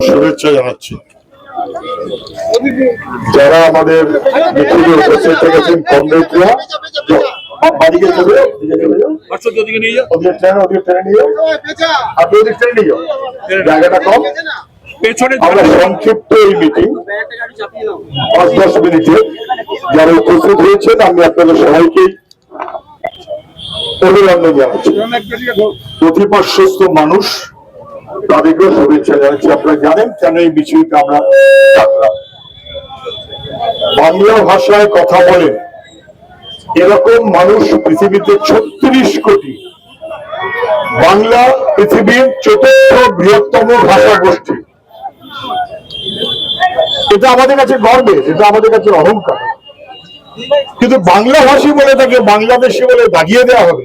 শুভেচ্ছা জানাচ্ছি। যারা আমাদের উপস্থিত থেকেছেন কমরেডরা বাড়িকে চলে যাও, দিকে চলে যাও। পার্শ্বদের দিকে নিয়ে যাও। ওদের ট্রেনে ওদের ট্রেনে নিয়ে আপনি ওদের ট্রেনে নিয়ে জায়গাটা কম। আমরা সংক্ষিপ্ত এই মিটিং পাঁচ দশ মিনিটে। যারা উপস্থিত হয়েছেন আমি আপনাদের সবাইকে অভিনন্দন জানাচ্ছি। প্রতিপার্শ্বস্ত মানুষ তাদেরকেও শুভেচ্ছা জানাচ্ছি। আপনারা জানেন কেন এই মিছিলটা আমরা বাংলা ভাষায় কথা বলেন এরকম মানুষ পৃথিবীতে ছত্রিশ কোটি। বাংলা পৃথিবীর চতুর্থ বৃহত্তম ভাষা গোষ্ঠী। এটা আমাদের কাছে গর্বের এটা আমাদের কাছে অহংকার। কিন্তু বাংলা ভাষী বলে তাকে বাংলাদেশি বলে দাগিয়ে দেওয়া হবে।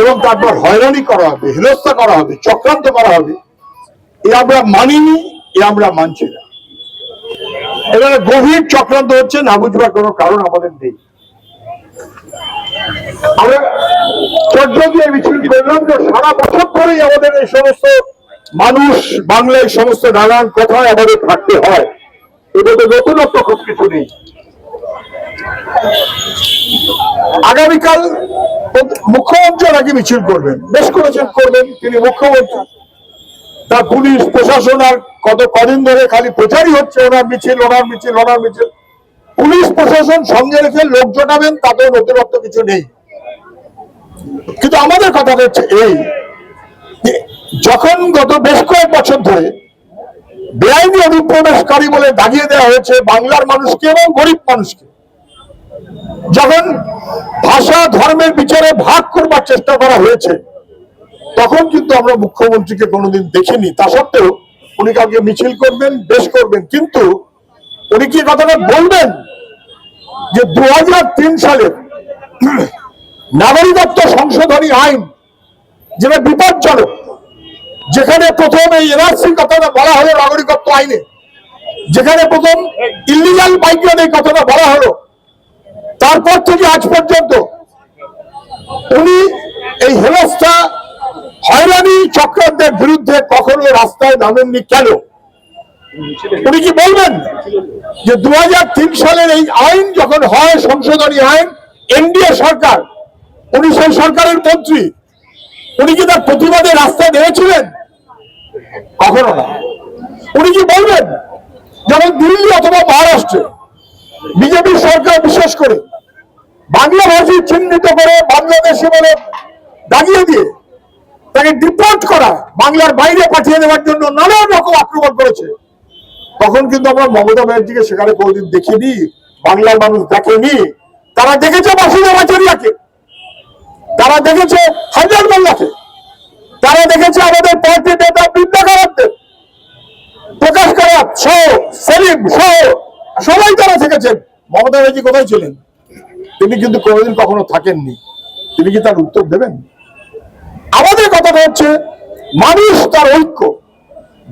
এবং তারপর হয়রানি করা হবে, হেনস্থা করা হবে, চক্রান্ত করা হবে, এ আমরা মানিনি, এ আমরা মানছি না। এখানে গভীর চক্রান্ত হচ্ছে, না বুঝবার কোনো কারণ আমাদের নেই। আমরা যে সারা বছর ধরেই আমাদের এই সমস্ত মানুষ, বাংলায় সমস্ত নানান কথায় আমাদের থাকতে হয়। এটাতে নতুনত্ব খুব কিছু নেই। আগামীকাল মুখ্যমন্ত্রী নাকি মিছিল করবেন? বেশ করেছেন, করবেন তিনি মুখ্যমন্ত্রী। তার পুলিশ, প্রশাসন আর কত কদিন ধরে খালি প্রচারই হচ্ছে, ওনার মিছিল ওনার মিছিল ওনার মিছিল। পুলিশ, প্রশাসন সঙ্গে রেখে লোক জোটাবেন, তাতেও নতুনত্ব কিছু নেই। কিন্তু আমাদের কথাটা হচ্ছে এই যখন গত বেশ কয়েক বছর ধরে বেআইনি অনুপ্রবেশকারী বলে দাগিয়ে দেওয়া হয়েছে বাংলার মানুষকে এবং গরিব মানুষকে যখন ভাষা ধর্মের বিচারে ভাগ করবার চেষ্টা করা হয়েছে, তখন কিন্তু আমরা মুখ্যমন্ত্রীকে কোনোদিন দেখিনি। তা সত্ত্বেও উনি কাউকে মিছিল করবেন, বেশ করবেন, কিন্তু উনি কি কথাটা বলবেন যে দু সালের নাগরিকত্ব সংশোধনী আইন যেটা বিপজ্জনক, যেখানে প্রথম এই এনআরসি কথাটা বলা হলো নাগরিকত্ব আইনে, যেখানে প্রথম ইলিগাল মাইগ্রেন এই কথাটা বলা হলো তারপর থেকে আজ পর্যন্ত উনি এই হেনস্থা, হয়রানি চক্রান্তের বিরুদ্ধে কখনো রাস্তায় নামেননি কেন? উনি কি বলবেন যে দু হাজার তিন সালের এই আইন যখন হয়, সংশোধনী আইন, এনডিএ সরকার, উনি সেই সরকারের মন্ত্রী। উনি কি তার প্রতিবাদে রাস্তায় নেমেছিলেন কখনো না। উনি কি বলবেন? যেমন দিল্লি অথবা মহারাষ্ট্রে বিজেপি সরকার বিশেষ করে বাংলা ভাষী চিহ্নিত করে বাংলাদেশে বলে দাগিয়ে দিয়ে তাকে ডিপোর্ট করা, বাংলার বাইরে পাঠিয়ে দেওয়ার জন্য নানান রকম আক্রমণ করেছে। তখন কিন্তু আমরা মমতা ব্যানার্জিকে সেখানে কোনোদিন দেখিনি, বাংলার মানুষ দেখেনি। তারা দেখেছে বাসুদেব আচার্যকে তারা দেখেছে হাজার মোল্লাকে, তারা দেখেছে আমাদের পার্টি নেতা বিদ্যাকারকদের প্রকাশ কারাত সহ, সেলিম, সহ। সবাই তারা থেকেছেন, মমতা ব্যানার্জি কোথায় ছিলেন? তিনি কিন্তু কোনোদিন কখনো থাকেননি। তিনি কি তার উত্তর দেবেন? আমাদের কথাটা হচ্ছে, মানুষ তার ঐক্য,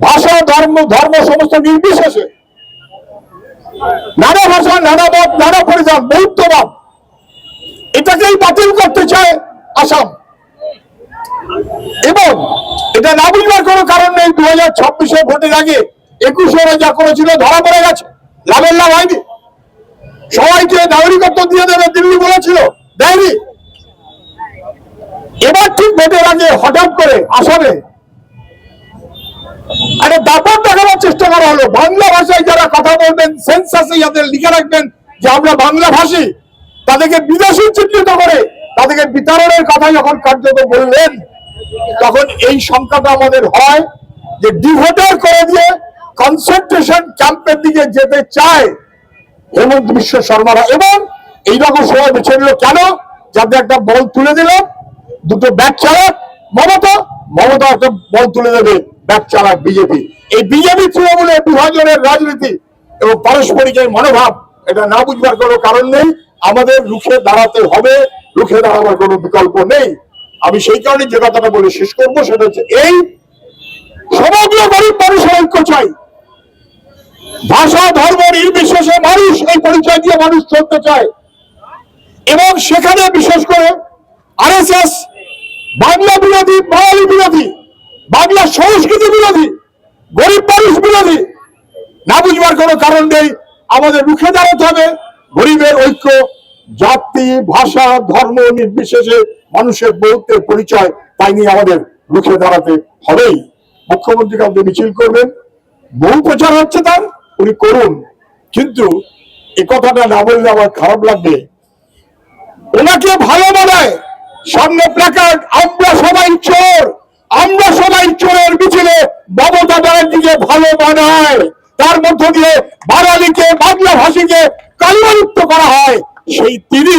ভাষা, ধর্ম ধর্ম সমস্ত নির্বিশেষে নানা ভাষা, নানা মত, নানা পরিধান, বৌদ্ধবাদ, এটাকেই বাতিল করতে চায় আসাম। এবং এটা না বুঝবার কোনো কারণ নেই দু হাজার ভোটের আগে একুশে যা করেছিল ধরা পড়ে গেছে। লাভের লাভ হয়নি। সবাইকে নাগরিকত্ব দিয়ে দেবে, দিল্লি বলেছিল। দেয়নি। এবার ঠিক ভোটের আগে হঠাৎ করে আসামে একটা দাপট দেখানোর চেষ্টা করা হলো। বাংলা ভাষায় যারা কথা বলবেন সেন্সাসে যাদের লিখে রাখবেন যে আমরা বাংলা ভাষী। তাদেরকে বিদেশি চিহ্নিত করে তাদেরকে বিতরণের কথা যখন কার্যত বললেন, তখন এই সংখ্যাটা আমাদের হয় যে ডিভোটার করে দিয়ে কনসেন্ট্রেশন যেতে চায় হেমন্ত বিশ্ব শর্মারা। এবং এইরকম সময় বেছে নিল কেন? যাতে একটা বল তুলে দিলাম দুটো ব্যাট চালাক, মমতা। মমতা একটা বল তুলে দেবে ব্যাট চালাক বিজেপি। এই বিজেপি তৃণমূলের বিভাজনের রাজনীতি এবং পারস্পরিকের মনোভাব, এটা না বুঝবার কোনো কারণ নেই। আমাদের রুখে দাঁড়াতে হবে, রুখে দাঁড়াবার কোনো বিকল্প নেই। আমি সেই কারণে যে কথাটা বলে শেষ করব, সেটা হচ্ছে এই সমগ্র গরিব মানুষের ঐক্য চাই। ভাষা, ধর্ম, নির্বিশেষে মানুষ এই পরিচয় দিয়ে মানুষ চলতে চায়। এবং সেখানে বিশেষ করে আরএসএস, বাংলা বিরোধী, বাঙালি বিরোধী, বাংলা সংস্কৃতি বিরোধী, গরিব মানুষ বিরোধী, না বুঝবার কোনো কারণ নেই, আমাদের রুখে দাঁড়াতে হবে। গরিবের ঐক্য, জাতি, ভাষা, ধর্ম নির্বিশেষে মানুষের বৌদ্ধের পরিচয় তাই নিয়ে আমাদের রুখে দাঁড়াতে হবেই। মুখ্যমন্ত্রী কাউকে মিছিল করবেন, বহু প্রচার হচ্ছে তার। উনি করুন। কিন্তু এ কথাটা না বললে আমার খারাপ লাগবে। ওনাকে ভালো বানায় সামনে প্ল্যাকার্ড আমরা সবাই চোর। আমরা সবাই চোরের মিছিলে মমতা ব্যানার্জিকে ভালো বানায় তার মধ্য দিয়ে বাঙালিকে, বাংলা ভাষীকে কালিমালিপ্ত করা হয়। সেই তিনি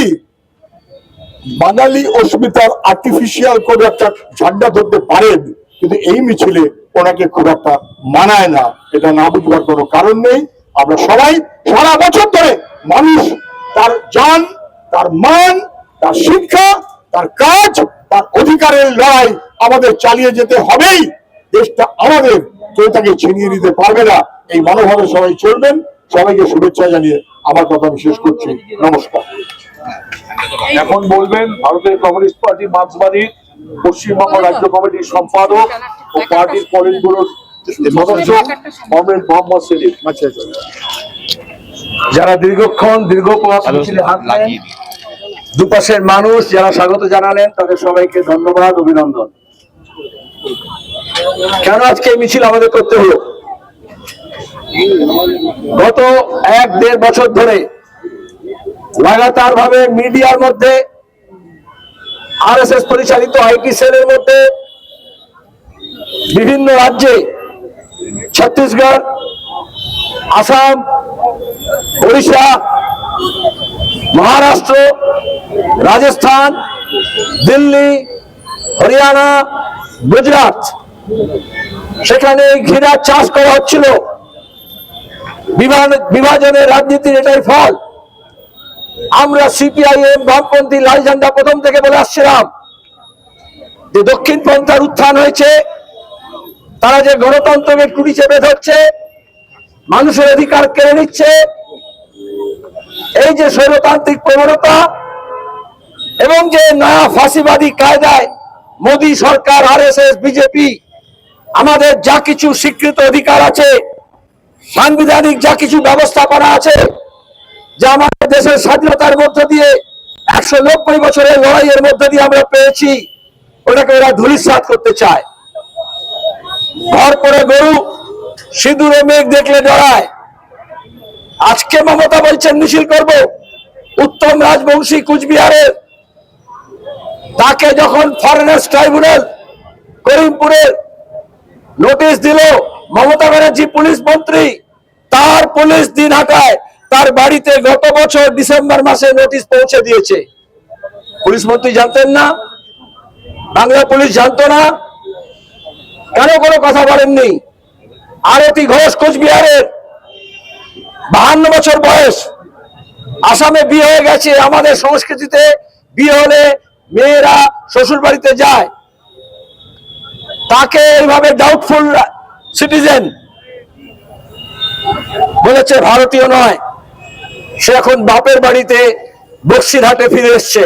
বাঙালি অস্মিতার আর্টিফিশিয়াল কোনো একটা ঝান্ডা ধরতে পারেন। কিন্তু এই মিছিলে ওনাকে খুব একটা মানায় না, এটা না বুঝবার কোনো কারণ নেই। আমরা সবাই সারা বছর ধরে মানুষ, তার জান, তার মান, তার শিক্ষা, তার কাজ, তার অধিকারের লড়াই আমাদের চালিয়ে যেতে হবেই। দেশটা আমাদের, কেউ তাকে ছিনিয়ে নিতে পারবে না। এই মনোভাবে সবাই চলবেন। সবাইকে শুভেচ্ছা জানিয়ে আমার কথা আমি শেষ করছি। নমস্কার। এখন বলবেন ভারতের কমিউনিস্ট পার্টি মার্ক্সবাদী পশ্চিমবঙ্গ রাজ্য কমিটির সম্পাদক ও পার্টির পলিটগুলোর সদস্য কমরেড মোহাম্মদ সেলিম যারা দীর্ঘক্ষণ দীর্ঘ পথ হাত দুপাশের মানুষ যারা স্বাগত জানালেন তাদের সবাইকে ধন্যবাদ অভিনন্দন। কেন আজকে এই মিছিল আমাদের করতে হলো? গত এক দেড় বছর ধরে লাগাতার ভাবে মিডিয়ার মধ্যে আরএসএস পরিচালিত আইটি সেলের মধ্যে বিভিন্ন রাজ্যে, ছত্তিশগড়, আসাম উড়িষ্যা মহারাষ্ট্র, রাজস্থান, দিল্লি, হরিয়ানা, গুজরাট। সেখানে ঘিরা চাষ করা হচ্ছিল। বিভাজন- বিভাজনের রাজনীতির এটাই ফল। আমরা সিপিআইএম বামপন্থী, লাল ঝান্ডা প্রথম থেকে বলে আসছিলাম যে দক্ষিণ পন্থার উত্থান হয়েছে, তারা যে গণতন্ত্রকে টুটি চেপে ধরছে মানুষের অধিকার কেড়ে নিচ্ছে, এই যে স্বৈরতান্ত্রিক প্রবণতা এবং যে নয়া ফাঁসিবাদী কায়দায় মোদী সরকার, আরএসএস, বিজেপি, আমাদের যা কিছু স্বীকৃত অধিকার আছে, সাংবিধানিক যা কিছু ব্যবস্থাপনা আছে যা আমাদের দেশের স্বাধীনতার মধ্য দিয়ে একশো নব্বই বছরের লড়াইয়ের মধ্য দিয়ে আমরা পেয়েছি, ওটাকে ওরা ধুলিসাৎ করতে চায়। ঘর করে গরু, সিঁদুরে মেঘ দেখলে ডরায় আজকে মমতা বলছেন, মিছিল করব। উত্তম রাজবংশী কুচবিহারের। তাকে যখন ফরেনার্স ট্রাইব্যুনাল করিমপুরের নোটিশ দিল, মমতা ব্যানার্জি পুলিশ মন্ত্রী, তার পুলিশ দিন হাটায়। তার বাড়িতে গত বছর ডিসেম্বর মাসে নোটিশ পৌঁছে দিয়েছে। পুলিশ মন্ত্রী জানতেন না, বাংলা পুলিশ জানতো না কেন কোনো কথা বলেননি। আরতি ঘোষ কোচবিহারের বাহান্ন বছর বয়স, আসামে বিয়ে হয়ে গেছে, আমাদের সংস্কৃতিতে বিয়ে হলে মেয়েরা শ্বশুর বাড়িতে যায়। তাকে এইভাবে ডাউটফুল সিটিজেন বলেছে, ভারতীয় নয়। সে এখন বাপের বাড়িতে বক্সিরহাটে ফিরে এসছে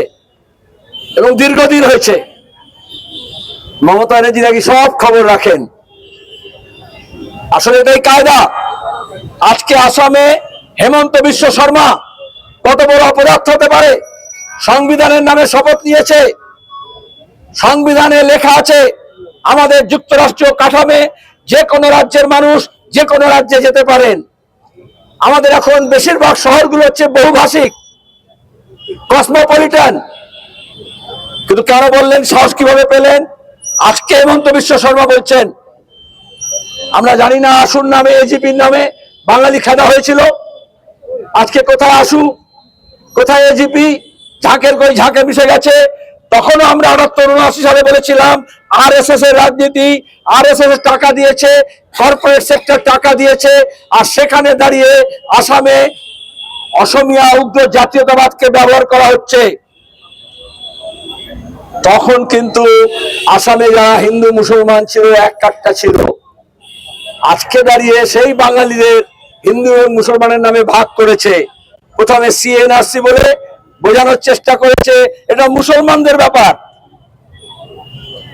এবং দীর্ঘদিন হয়েছে। মমতা ব্যানার্জি নাকি সব খবর রাখেন। আসলে এটাই কায়দা। আজকে আসামে হেমন্ত বিশ্ব শর্মা কত বড় অপরাধ হতে পারে? সংবিধানের নামে শপথ নিয়েছে। সংবিধানে লেখা আছে, আমাদের যুক্তরাষ্ট্রীয় কাঠামে যে কোনো রাজ্যের মানুষ যে কোনো রাজ্যে যেতে পারেন। আমাদের এখন বেশিরভাগ শহরগুলো হচ্ছে বহুভাষিক কসমোপলিটন কিন্তু কেন বললেন, সাহস কীভাবে পেলেন? আজকে হেমন্ত বিশ্ব শর্মা বলছেন, আমরা জানি না আসুর নামে এজিপির নামে, বাঙালি খেদা হয়েছিল। আজকে কোথায় আসু? কোথায় এজিপি ঝাঁকের কই ঝাঁকে মিশে গেছে? তখনও আমরা আটাত্তর উনআশি সালে বলেছিলাম আর এস এস এর রাজনীতি আর এস এস টাকা দিয়েছে কর্পোরেট সেক্টর টাকা দিয়েছে, আর সেখানে দাঁড়িয়ে আসামে অসমিয়া উগ্র জাতীয়তাবাদকে ব্যবহার করা হচ্ছে। তখন কিন্তু আসামে যারা হিন্দু, মুসলমান ছিল, এক কাটটা ছিল। আজকে দাঁড়িয়ে সেই বাঙালিদের হিন্দু মুসলমানের নামে ভাগ করেছে। প্রথমে সিএনআরসি বলে বোঝানোর চেষ্টা করেছে। এটা মুসলমানদের ব্যাপার।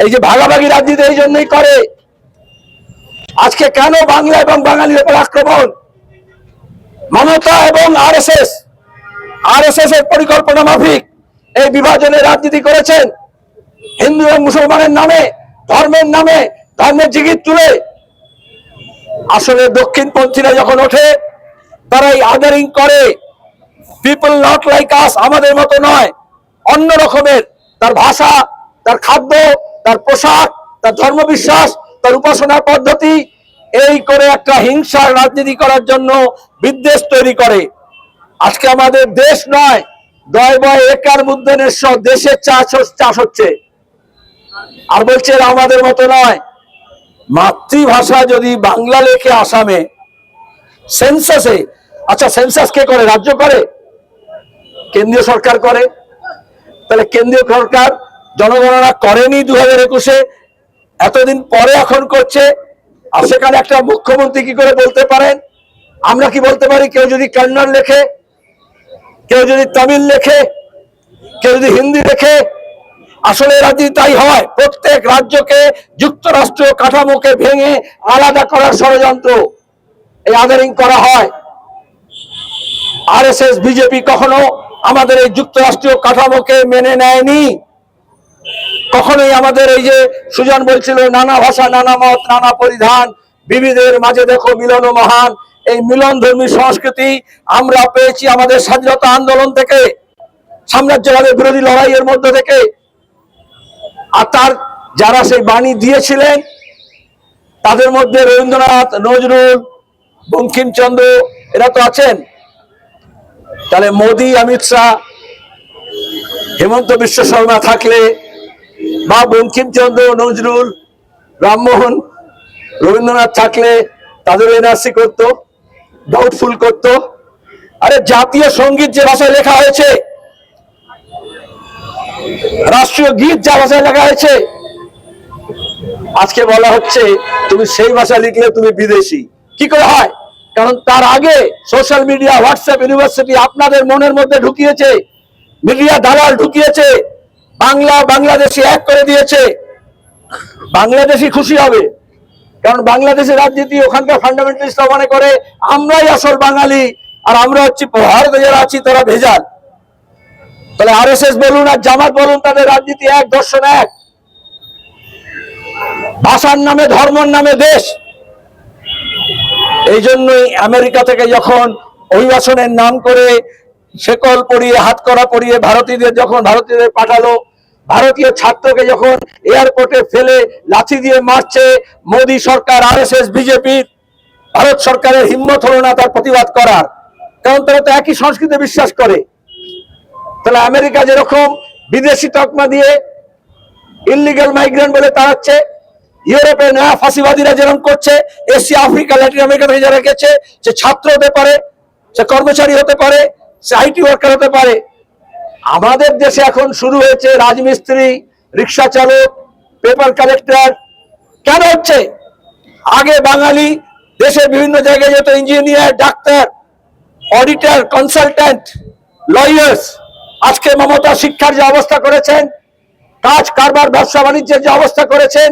এই যে ভাগাভাগি রাজনীতি এই জন্যই করে। আজকে কেন বাংলা এবং বাঙালির উপর আক্রমণ? মমতা এবং R S S R S RSS এর পরিকল্পনা মাফিক এই বিভাজনের রাজনীতি করেছেন। হিন্দু এবং মুসলমানের নামে, ধর্মের নামে, ধর্মের জিগির তুলে আসলে দক্ষিণপন্থীরা যখন ওঠে, তারাই আদারিং করে। পিপল নট লাইক আস আমাদের মতো নয়। অন্য রকমের, তার ভাষা, তার খাদ্য, তার পোশাক, তার ধর্মবিশ্বাস, তার উপাসনার পদ্ধতি, এই করে একটা হিংসার রাজনীতি করার জন্য বিদ্বেষ তৈরি করে। আজকে আমাদের দেশ নয়, দয় বয় একার মধ্যে দেশের চাষ চাষ হচ্ছে। আর বলছে আমাদের মতো নয়। মাতৃভাষা যদি বাংলা লেখে আসামে সেন্সাসে আচ্ছা সেন্সাস কে করে? রাজ্য করে? কেন্দ্রীয় সরকার করে, তাহলে কেন্দ্রীয় সরকার জনগণনা করেনি দু হাজার একুশে, এতদিন পরে এখন করছে। আর সেখানে একটা মুখ্যমন্ত্রী কি করে বলতে পারেন? আমরা কি বলতে পারি? কেউ যদি কন্নড় লেখে, কেউ যদি তামিল লেখে, কেউ যদি হিন্দি লেখে, আসলে রাজনীতি তাই হয়। প্রত্যেক রাজ্যকে যুক্তরাষ্ট্র কাঠামোকে ভেঙে আলাদা করার ষড়যন্ত্র, এই আদারিং করা হয়। আরএসএস, বিজেপি কখনো আমাদের এই যুক্তরাষ্ট্রীয় কাঠামোকে মেনে নেয়নি। কখনোই আমাদের এই যে সুজন বলছিল, নানা ভাষা, নানা মত, নানা পরিধান, বিবিধের মাঝে দেখো মিলন মহান। এই মিলন ধর্মী সংস্কৃতি আমরা পেয়েছি আমাদের স্বাধীনতা আন্দোলন থেকে সাম্রাজ্যবাদের বিরোধী লড়াইয়ের মধ্য থেকে। আর তার যারা সেই বাণী দিয়েছিলেন, তাদের মধ্যে রবীন্দ্রনাথ, নজরুল, বঙ্কিমচন্দ্র, এরা তো আছেন। তাহলে মোদি, অমিত শাহ, হেমন্ত বিশ্ব শর্মা থাকলে বা বঙ্কিমচন্দ্র, নজরুল, রামমোহন, রবীন্দ্রনাথ থাকলে তাদের এনআরসি করতো ডাউটফুল করতো। আরে জাতীয় সংগীত যে ভাষায় লেখা হয়েছে, রাষ্ট্রীয় গীত যা ভাষায় লেখা হয়েছে, আজকে বলা হচ্ছে, তুমি সেই ভাষা লিখলে তুমি বিদেশি। কি করে হয়? কারণ তার আগে সোশ্যাল মিডিয়া, হোয়াটসঅ্যাপ ইউনিভার্সিটি আপনাদের মনের মধ্যে ঢুকিয়েছে, মিডিয়া দালাল ঢুকিয়েছে, বাংলা, বাংলাদেশি এক করে দিয়েছে। বাংলাদেশি খুশি হবে, কারণ বাংলাদেশের রাজনীতি ওখানকার ফান্ডামেন্টালিস্ট মনে করে, আমরাই আসল বাঙালি, আর আমরা হচ্ছি ভারতে যারা আছি, তারা ভেজাল। তাহলে আরএসএস বলুন আর জামাত বলুন, তাদের রাজনীতি এক, দর্শন এক। ভাষার নামে, ধর্মের নামে দেশ। এই জন্যই আমেরিকা থেকে যখন অভিবাসনের নাম করে শেকল পরিয়ে, হাত করা পরিয়ে ভারতীয়দের যখন ভারতীয়দের পাঠালো, ভারতীয় ছাত্রকে যখন এয়ারপোর্টে ফেলে লাথি দিয়ে মারছে মোদী সরকার আরএসএস বিজেপির ভারত সরকারের হিম্মত হলো না তার প্রতিবাদ করার। কারণ তারা তো একই সংস্কৃতি বিশ্বাস করে। তাহলে আমেরিকা যেরকম বিদেশি তকমা দিয়ে ইলিগাল মাইগ্রেন্ট বলে তাড়াচ্ছে ইউরোপে নয়া ফাঁসিবাদীরা যেরকম করছে, এশিয়া, আফ্রিকা, ল্যাটিন আমেরিকা থেকে যারা গেছে, সে ছাত্র হতে পারে, সে কর্মচারী হতে পারে, সে আইটি ওয়ার্কার হতে পারে। আমাদের দেশে এখন শুরু হয়েছে রাজমিস্ত্রি, রিক্সা চালক, পেপার কালেক্টর। কেন হচ্ছে? আগে বাঙালি দেশের বিভিন্ন জায়গায় যেত engineer, doctor, auditor, consultant, lawyers. আজকে মমতা শিক্ষার যে অবস্থা করেছেন, কাজ, কারবার, ব্যবসা, বাণিজ্যের যে অবস্থা করেছেন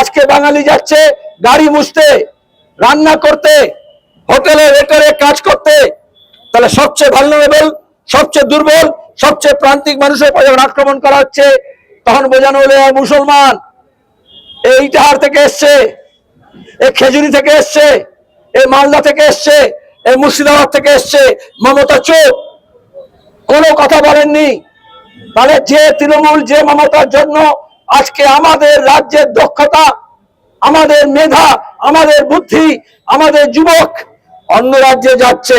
আজকে বাঙালি যাচ্ছে গাড়ি মুছতে, রান্না করতে, হোটেলে রেটারে কাজ করতে। তাহলে সবচেয়ে ভালনারেবল সবচেয়ে দুর্বল, সবচেয়ে প্রান্তিক মানুষের উপর যখন আক্রমণ করা হচ্ছে, তখন বোঝানো হলে মুসলমান। এই ইটাহার থেকে এসছে এ খেজুরি থেকে এসছে এ মালদা থেকে এসছে এ মুর্শিদাবাদ থেকে এসছে, মমতা চোখ কোনো কথা বলেননি। তাহলে যে তৃণমূল, যে মমতার জন্য আজকে আমাদের রাজ্যের দক্ষতা, আমাদের মেধা, আমাদের বুদ্ধি, আমাদের যুবক অন্য রাজ্যে যাচ্ছে।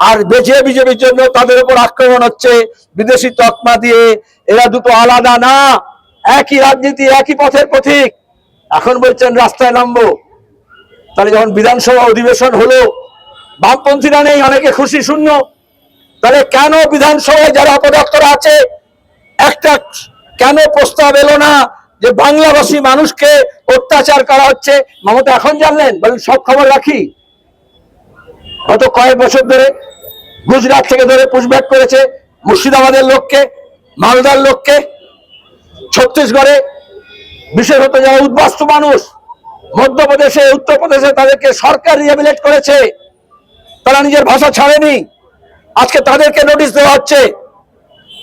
আর বেঁচে বিজেপির জন্য তাদের উপর আক্রমণ হচ্ছে। বিদেশি তকমা দিয়ে এরা দুটো আলাদা না, একই রাজনীতি, একই পথের পথিক এখন বলছেন, রাস্তায় নামবো। তাহলে যখন বিধানসভা অধিবেশন হলো, বামপন্থীরা নেই, অনেকে খুশি শূন্য। তাহলে কেন বিধানসভায় যারা অপদপ্তরা আছে, একটা কেন প্রস্তাব এলো না যে বাংলাভাষী মানুষকে অত্যাচার করা হচ্ছে? মমতা এখন জানলেন, বলেন, সব খবর রাখি। গত কয়েক বছর ধরে গুজরাট থেকে ধরে পুশব্যাক করেছে মুর্শিদাবাদের লোককে, মালদার লোককে। ছত্তিশগড়ে বিশেষত যারা উদ্বাস্তু মানুষ, মধ্যপ্রদেশে, উত্তরপ্রদেশে তাদেরকে সরকার রিহেবিলেট করেছে। তারা নিজের ভাষা ছাড়েনি। আজকে তাদেরকে নোটিশ দেওয়া হচ্ছে।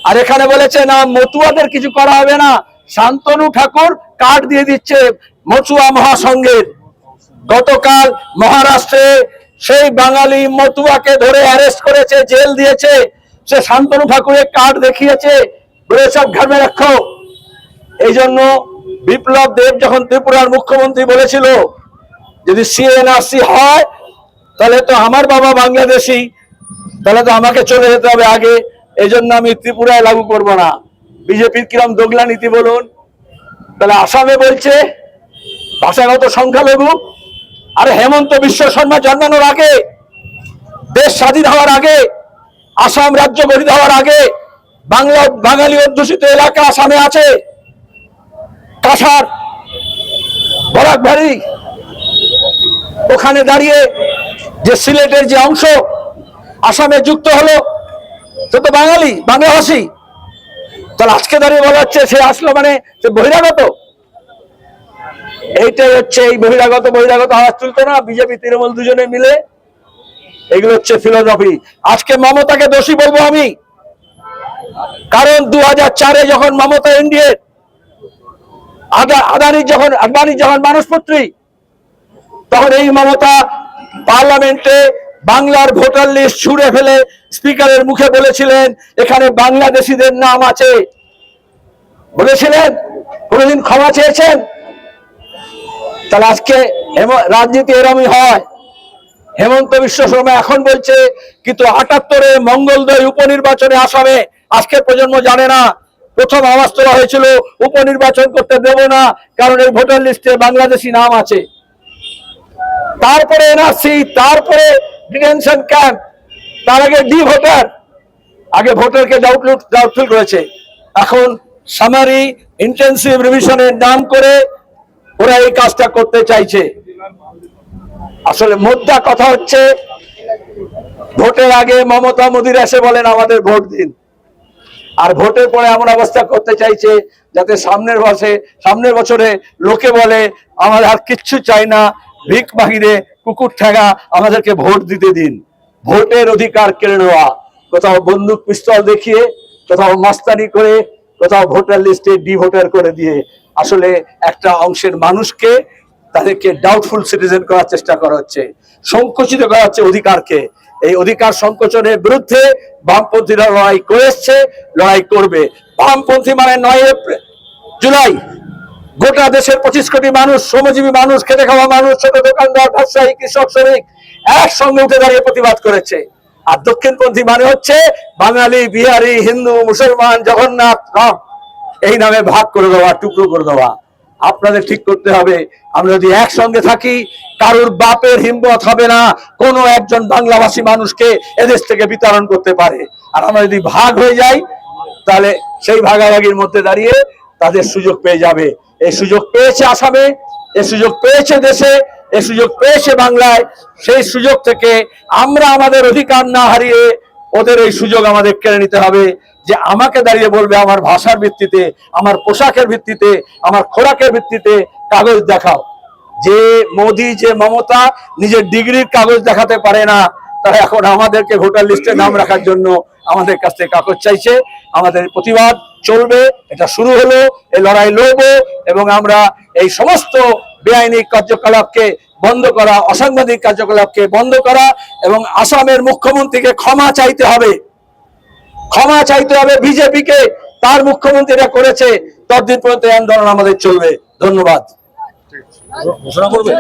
আর এখানে বলেছে, না, মতুয়াদের কিছু করা হবে না। শান্তনু ঠাকুর কার্ড দিয়ে দিচ্ছে মতুয়া মহাসংঘের। গতকাল মহারাষ্ট্রে সেই বাঙালি মতুয়াকে ধরে অ্যারেস্ট করেছে, জেল দিয়েছে। সে শান্তনু ঠাকুরের কার্ড দেখিয়েছে। সব ঘামে রাখো। এই জন্য বিপ্লব দেব যখন ত্রিপুরার মুখ্যমন্ত্রী বলেছিল, যদি সিএনআরসি হয়, তাহলে তো আমার বাবা বাংলাদেশি, তাহলে তো আমাকে চলে যেতে হবে আগে। এই জন্য আমি ত্রিপুরায় লাগু করব না। বিজেপির কিরম দোগলা নীতি বলুন। তাহলে আসামে বলছে, ভাষাগত সংখ্যালঘু আরে হেমন্ত বিশ্ব শর্মা জন্মানোর আগে, দেশ স্বাধীন হওয়ার আগে, আসাম রাজ্য গঠিত হওয়ার আগে, বাংলা, বাঙালি অধ্যুষিত এলাকা আসামে আছে। কাছাড়, বরাক ভারী ওখানে দাঁড়িয়ে যে সিলেটের যে অংশ, আসামে যুক্ত হলো সে তো বাঙালি বাংলাভাষী তাহলে আজকে দাঁড়িয়ে বলা হচ্ছে সে আসলো মানে সে বহিরাগত? এইটাই হচ্ছে এই বহিরাগত বহিরাগত আওয়াজ তুলতো না, বিজেপি, তৃণমূল দুজনে মিলে। এগুলো হচ্ছে ফিলোসফি আজকে মমতাকে দোষী বলব আমি। কারণ দু হাজার চারে যখন মমতা এনডিএ আদানি যখন আদানি যখন মানুষপুত্রী তখন এই মমতা পার্লামেন্টে বাংলার ভোটার লিস্ট ছুড়ে ফেলে স্পিকারের মুখে বলেছিলেন, এখানে বাংলাদেশিদের নাম আছে। বলেছিলেন? কোনোদিন ক্ষমা চেয়েছেন? তাহলে আজকে রাজনীতি এরমই হয়। হেমন্ত বিশ্ব শর্মা এখন বলছে, কিন্তু আটাত্তরে মঙ্গলদয় উপনির্বাচনে আসামে, আজকের প্রজন্ম জানে না। প্রথম আওয়াজ তোলা হয়েছিল, উপনির্বাচন করতে দেব না, কারণ এই ভোটার লিস্টে বাংলাদেশি নাম আছে। তারপরে এনআরসি, তারপরে ডিটেনশন ক্যাম্প, তার আগে ডি ভোটার, আগে ভোটারকে ডাউটলুট ডাউটফুল করেছে এখন সামারি ইন্টেন্সিভ রিভিশনের নাম করে ওরা এই কাজটা করতে চাইছে। আসলে মোদ্দা কথা হচ্ছে, ভোটের আগে মমতা মোদির এসে বলেন আমাদের ভোট দিন। আর ভোটের পরে এমন অবস্থা করতে চাইছে যাতে সামনের বছরে সামনের বছরে লোকে বলে আমার আর কিচ্ছু চাই না ভিক বাহিরে কুকুর ঠেঙা আমাদেরকে ভোট দিতে দিন। ভোটের অধিকার কেড়ে নেওয়া। কোথাও বন্দুক পিস্তল দেখিয়ে, কোথাও মাস্তানি করে, কোথাও ভোটার লিস্টে ডি ভোটার করে দিয়ে আসলে একটা অংশের মানুষকে তাদেরকে ডাউটফুল সিটিজেন করার চেষ্টা করা হচ্ছে, সংকুচিত করা হচ্ছে অধিকারকে। এই অধিকার সংকোচনের বিরুদ্ধে বামপন্থীরা লড়াই করে এসছে, লড়াই করবে। বামপন্থী মানে নয় এপ্রিল, জুলাই। গোটা দেশের পঁচিশ কোটি মানুষ, শ্রমজীবী মানুষ খেতে খাওয়া মানুষ, ছোট দোকানদার, ব্যবসায়ী, কৃষক, শ্রমিক একসঙ্গে উঠে দাঁড়িয়ে প্রতিবাদ করেছে। আর দক্ষিণপন্থী মানে হচ্ছে বাঙালি, বিহারি, হিন্দু, মুসলমান, জগন্নাথ, রাম। এই নামে ভাগ করে দেওয়া, টুকরো করে দেওয়া। আপনাদের ঠিক করতে হবে, আমরা যদি একসঙ্গে থাকি, কারোর বাপের হিম্মত হবে না কোনো একজন বাংলাভাষী মানুষকে এদেশ থেকে বিতরণ করতে পারে। আর আমরা যদি ভাগ হয়ে যাই, তাহলে সেই ভাগাভাগির মধ্যে দাঁড়িয়ে তাদের সুযোগ পেয়ে যাবে। এই সুযোগ পেয়েছে আসামে এই সুযোগ পেয়েছে দেশে এই সুযোগ পেয়েছে বাংলায়। সেই সুযোগ থেকে আমরা আমাদের অধিকার না হারিয়ে ওদের এই সুযোগ আমাদের কেড়ে নিতে হবে। যে আমাকে দাঁড়িয়ে বলবে আমার ভাষার ভিত্তিতে, আমার পোশাকের ভিত্তিতে, আমার খোরাকের ভিত্তিতে কাগজ দেখাও। যে মোদি, যে মমতা নিজের ডিগ্রির কাগজ দেখাতে পারে না তারা এখন আমাদেরকে ভোটার লিস্টে নাম রাখার জন্য আমাদের কাছ থেকে কাগজ চাইছে। আমাদের প্রতিবাদ চলবে এটা শুরু হলো এই লড়াই লড়বো এবং আমরা এই সমস্ত বেআইনি কার্যকলাপকে বন্ধ করা অসাংবাদিক কার্যকলাপকে বন্ধ করা এবং আসামের মুখ্যমন্ত্রীকে ক্ষমা চাইতে হবে। ক্ষমা চাইতে হবে বিজেপিকে তার মুখ্যমন্ত্রীরা করেছে ততদিন পর্যন্ত এই আন্দোলন আমাদের চলবে। ধন্যবাদ। ঘোষণা করবে?